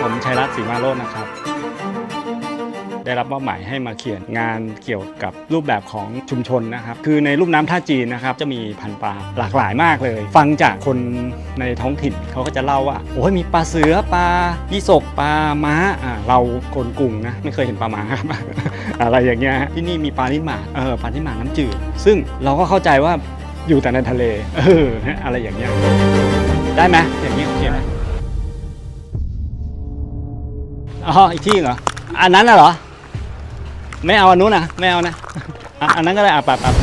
ผมชัยรัตน์ศรีมาโรจนนะครับ ได้รับมอบหมายให้มาเขียนงานเกี่ยวกับรูปแบบของชุมชนนะครับ คือในรูปน้ำท่าจีนนะครับ จะมีพันปลาหลากหลายมากเลย ฟังจากคนในท้องถิ่นเขาก็จะเล่าว่าโอ้ยมีปลาเสือปลายี่สกปลาม้าอ่าเราคนกรุงนะไม่เคยเห็นปลาม้าครับอะไรอย่างเงี้ยที่นี่มีปลาลิ้นหมาเออปลาลิ้นหมาน้ำจืด ซึ่งเราก็เข้าใจว่าอยู่แต่ในทะเลเอออะไรอย่างเงี้ยได้ไหมอย่างนี้โอเคไหมอ๋ออีกที่เหรออันนั้นน่ะเหรอ ไม่เอาอันนู้นนะไม่เอานะอะอันนั้นก็ได้อะปับปับ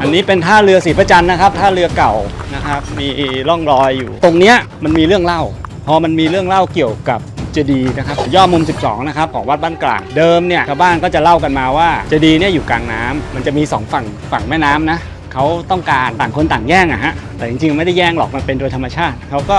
อันนี้เป็นท่าเรือศรีประจันนะครับท่าเรือเก่านะครับ มีร่องรอยอยู่ ตรงเนี้ยมันมีเรื่องเล่า พอมันมีเรื่องเล่าเกี่ยวกับเจดีย์นะครับย่อมุม 12 นะครับของวัดบ้านกลาง เดิมเนี่ยชาวบ้านก็จะเล่ากันมาว่าเจดีย์เนี่ยอยู่กลางน้ำมันจะมีสองฝั่งฝั่งแม่น้ำนะ เขาต้องการต่างคนต่างแย่งอะฮะแต่จริงๆไม่ได้แย่งหรอกมันเป็นโดยธรรมชาติเขาก็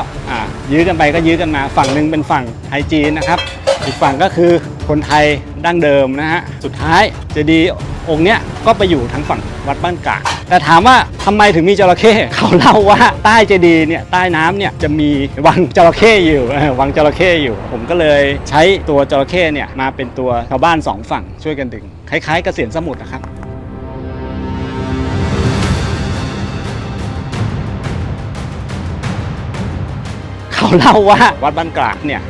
ยื้อกันไปก็ยื้อกันมาฝั่งหนึ่งเป็นฝั่งไทยจีนนะครับอีกฝั่งก็คือคนไทยดั้งเดิมนะฮะสุดท้ายเจดีย์องค์เนี้ยก็ไปอยู่ทั้งฝั่งวัดบ้านกางแต่ถามว่าทำไมถึงมีจระเข้เขาเล่าว่าใต้เจดีย์เนี่ยใต้น้ำเนี่ยจะมีวังจระเข้อยู่วังจระเข้อยู่ ผมก็เลยใช้ตัวจระเข้เนี่ยมาเป็นตัวชาวบ้านสองฝั่งช่วยกันดึงคล้ายๆกระเกษียณสมุทรนะครับ เขาเล่าว่าวัดบ้านกลางเนี่ย